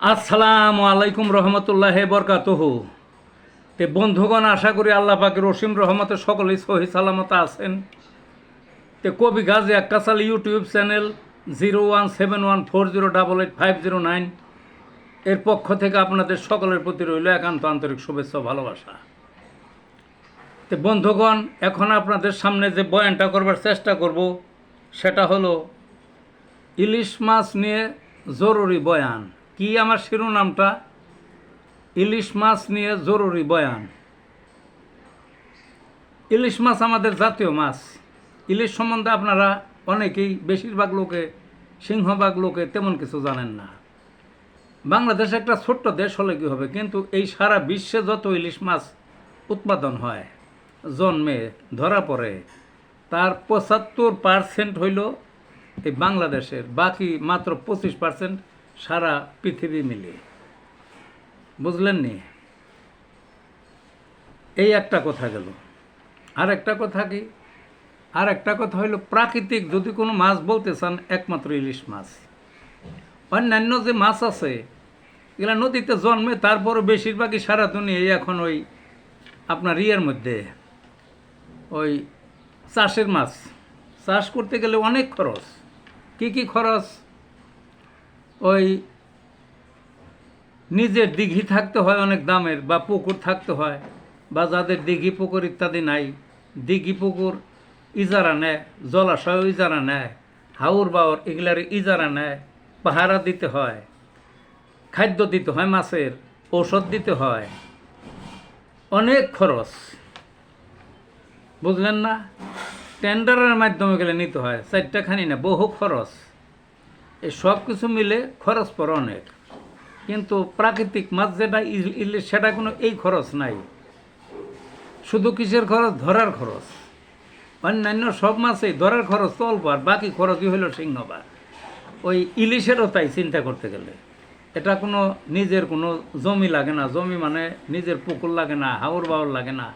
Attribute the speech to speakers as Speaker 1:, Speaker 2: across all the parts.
Speaker 1: আসসালামু আলাইকুম রহমতুল্লাহ বরকাতহ। তে বন্ধুগণ, আশা করি আল্লাহ পাকের রসিম রহমতে সকলেই সহি সালামত আছেন। তে কবি Gazi Akkasal YouTube channel zero one seven one four zero double eight five zero nine এর পক্ষ থেকে আপনাদের সকলের প্রতি রইল একান্ত আন্তরিক শুভেচ্ছা ভালোবাসা। তে বন্ধুগণ, এখন আপনাদের সামনে যে বয়ানটা করবার চেষ্টা করব, সেটা হলো, ইলিশ মাছ নিয়ে জরুরি বয়ান। কি আমার শিরোনামটা? ইলিশ মাছ নিয়ে জরুরি বয়ান। ইলিশ মাছ আমাদের জাতীয় মাছ। ইলিশ সম্বন্ধে আপনারা অনেকেই বেশিরভাগ লোকে, সিংহভাগ লোকে তেমন কিছু জানেন না। বাংলাদেশ একটা ছোট্ট দেশ হলে কী হবে? কিন্তু এই সারা বিশ্বে যত ইলিশ মাছ উৎপাদন হয়, জন্মে, ধরা পড়ে, তার পঁচাত্তর পার্সেন্ট হইল এই বাংলাদেশের, বাকি মাত্র পঁচিশ পার্সেন্ট সারা পৃথিবী মিলে। বুঝলেন নি? এই একটা কথা গেল। আর একটা কথা কি? আর একটা কথা হইল প্রাকৃতিক, যদি কোনো মাছ বলতে চান, একমাত্র ইলিশ মাছ। অন্যান্য যে মাছ আছে, এগুলা নদীতে জন্মে, তারপরও বেশিরভাগই সারা দুনিয়ায় এখন ওই আপনার ইয়ের মধ্যে, ওই চাষের মাছ। চাষ করতে গেলে অনেক খরচ। কি কি খরচ? ওই নিজের দিঘি থাকতে হয় অনেক দামের বা পুকুর থাকতে হয়, বা যাদের দিঘি পুকুর ইত্যাদি নাই, দিঘি পুকুর ইজারা নেয়, জলাশয় ইজারা নেয় হাউর বাউর এগুলার ইজারা নেয়, পাহারা দিতে হয়, খাদ্য দিতে হয় মাছের, ঔষধ দিতে হয়। অনেক খরচ। বুঝলেন না? টেন্ডারের মাধ্যমে গেলে নিতে হয় চারটা খানি না, বহু খরচ। এই সব কিছু মিলে খরচ পড়ে অনেক। কিন্তু প্রাকৃতিক মাছ যেটা ইল- ইলিশ, সেটা কোনো এই খরচ নাই। শুধু কিসের খরচ? ধরার খরচ। অন্যান্য সব মাছেই ধরার খরচ তো অল্প, আর বাকি খরচই হলো সিংহবার ওই ইলিশেরও তাই চিন্তা করতে গেলে। এটা কোনো নিজের কোনো জমি লাগে না। জমি মানে নিজের পুকুর লাগে না, হাওর বাউর লাগে না।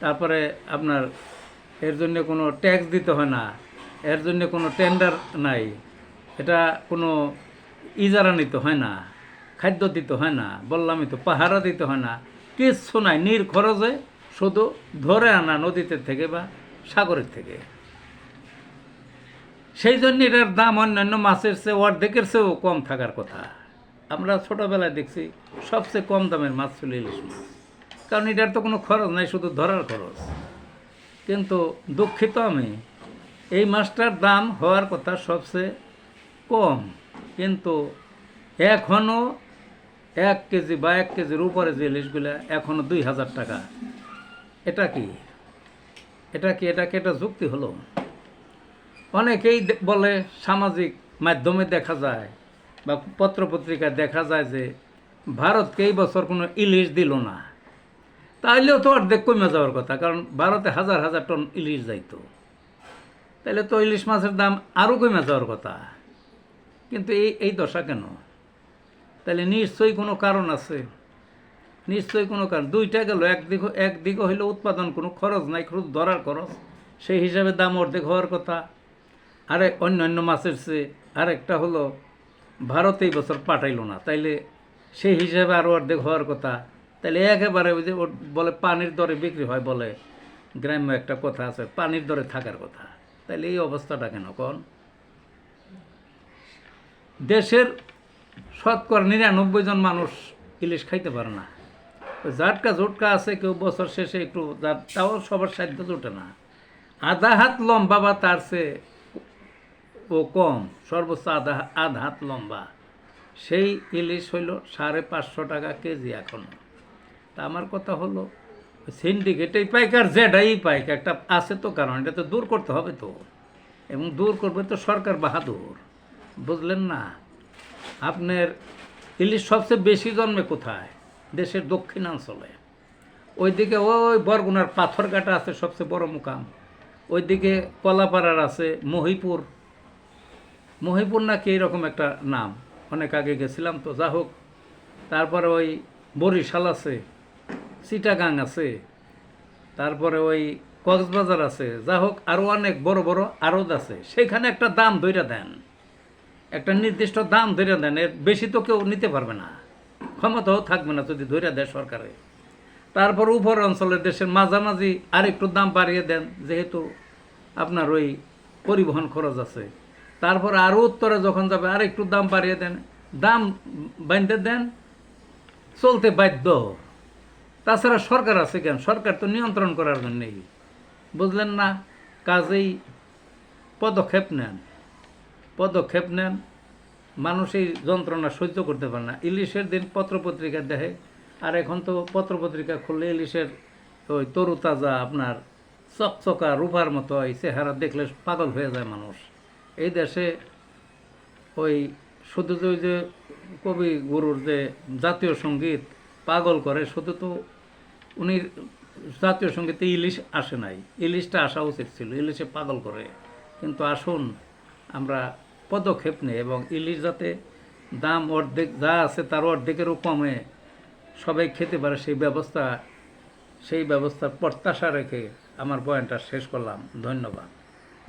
Speaker 1: তারপরে আপনার এর জন্য কোনো ট্যাক্স দিতে হয় না। এর জন্য কোনো টেন্ডার নাই। এটা কোনো ইজারা নিতে হয় না, খাদ্য দিতে হয় না বললামই তো পাহারা দিতে হয় না, কিচ্ছু নাই, নির খরচে শুধু ধরে আনা নদীতে থেকে বা সাগরের থেকে। সেই জন্য এটার দাম অন্যান্য মাছের চেয়ে অর্ধেকের চেয়েও কম থাকার কথা। আমরা ছোটোবেলায় দেখছি সবচেয়ে কম দামের মাছ ছিল ইলিশ মাছ। কারণ এটার তো কোনো খরচ নাই, শুধু ধরার খরচ। কিন্তু দুঃখিত আমি, এই মাছটার দাম হওয়ার কথা সবচেয়ে কম, কিন্তু এখনও এক কেজি বা এক কেজির উপরে যে ইলিশগুলো এখনও দুই হাজার টাকা। এটা কি? এটা কি এটা কি এটা যুক্তি হলো? অনেকেই বলে সামাজিক মাধ্যমে দেখা যায় বা পত্রপত্রিকায় দেখা যায় যে ভারতকে এই বছর কোনো ইলিশ দিল না। তাইলেও তো অর্ধেক কমে যাওয়ার কথা, কারণ ভারতে হাজার হাজার টন ইলিশ যাইতো। তাহলে তো ইলিশ মাছের দাম আরও কমে যাওয়ার কথা। কিন্তু এই এই দশা কেন? তাহলে নিশ্চয়ই কোনো কারণ আছে। নিশ্চয়ই কোনো কারণ। দুইটা গেল একদিকে একদিকে হইল উৎপাদন, কোনো খরচ নাই শুধু ধরার খরচ। সেই হিসাবে দাম অর্ধেক হওয়ার কথা। আরে অন্যান্য মাছের চেয়ে আরেকটা হলো, ভারতে এই বছর পাঠাইলো না। তাইলে সেই হিসাবে আরও অর্ধেক হওয়ার কথা। তাহলে একেবারে ওই যে বলে পানির দরে বিক্রি হয় বলে, গ্রাম্য একটা কথা আছে, পানির দরে থাকার কথা। তাইলে এই অবস্থাটা কেন কন? দেশের শতকরা নিরানব্বই জন মানুষ ইলিশ খাইতে পারে না। জাটকা জোটকা আছে, কেউ বছর শেষে একটু তাও সবার সাধ্য জোটে না। আধা হাত লম্বা বা তার চেয়ে ও কম, সর্বোচ্চ আধা আধা হাত লম্বা। সেই ইলিশ হইল সাড়ে পাঁচশো টাকা কেজি এখন। তা আমার কথা হলো সিন্ডিকেট এই পাইকার যেটাই পাইক একটা আছে তো কারণ, এটা তো দূর করতে হবে তো। এবং দূর করবে তো সরকার বাহাদুর। বুঝলেন না? আপনার ইলিশ সবচেয়ে বেশি জন্মে কোথায়? দেশের দক্ষিণাঞ্চলে। ওইদিকে ওই বরগুনার পাথরঘাটা আছে সবচেয়ে বড় মুকাম। ওইদিকে কলাপাড়ার আছে মহিপুর। মহিপুর নাকি এরকম একটা নাম। অনেক আগে গেছিলাম তো, যা হোক। তারপরে ওই বরিশাল আছে, চিটাগাং আছে, তারপরে ওই কক্সবাজার আছে। যা হোক আরও অনেক বড় বড় আড়ত আছে। সেখানে একটা দাম ধইরা দেন। একটা নির্দিষ্ট দাম ধরে দেন, এর বেশি তো কেউ নিতে পারবে না। ক্ষমতাও থাকবে না যদি ধরে দেয় সরকারে। তারপর উপর অঞ্চলের দেশের মাঝামাঝি আরেকটু দাম বাড়িয়ে দেন, যেহেতু আপনার ওই পরিবহন খরচ আছে। তারপর আরও উত্তরে যখন যাবে, আরেকটু দাম বাড়িয়ে দেন, দাম বাঁধতে দেন, চলতে বাধ্য। তাছাড়া সরকার আছে কেন? সরকার তো নিয়ন্ত্রণ করার জন্যেই। বুঝলেন না? কাজেই পদক্ষেপ নেন। পদক্ষেপ নেন। মানুষ এই যন্ত্রণা সহ্য করতে পারে না। ইলিশের দিন পত্রপত্রিকা দেখে, আর এখন তো পত্রপত্রিকা খুললে ইলিশের ওই তরুতাজা আপনার চকচকা রূপার মতো এই চেহারা দেখলে পাগল হয়ে যায় মানুষ। এই দেশে ওই শুধু ওই যে কবি গুরুর যে জাতীয় সংগীত পাগল করে, শুধু তো উনি জাতীয় সঙ্গীতে ইলিশ আসে নাই। ইলিশটা আসা উচিত ছিল, ইলিশে পাগল করে। কিন্তু আসুন, আমরা পদক্ষেপ নেয় এবং ইলিশ যাতে দাম অর্ধেক যা আছে তার অর্ধেকেরও কমে সবাই খেতে পারে, সেই ব্যবস্থা, সেই ব্যবস্থার প্রত্যাশা রেখে আমার পয়েন্টটা শেষ করলাম। ধন্যবাদ।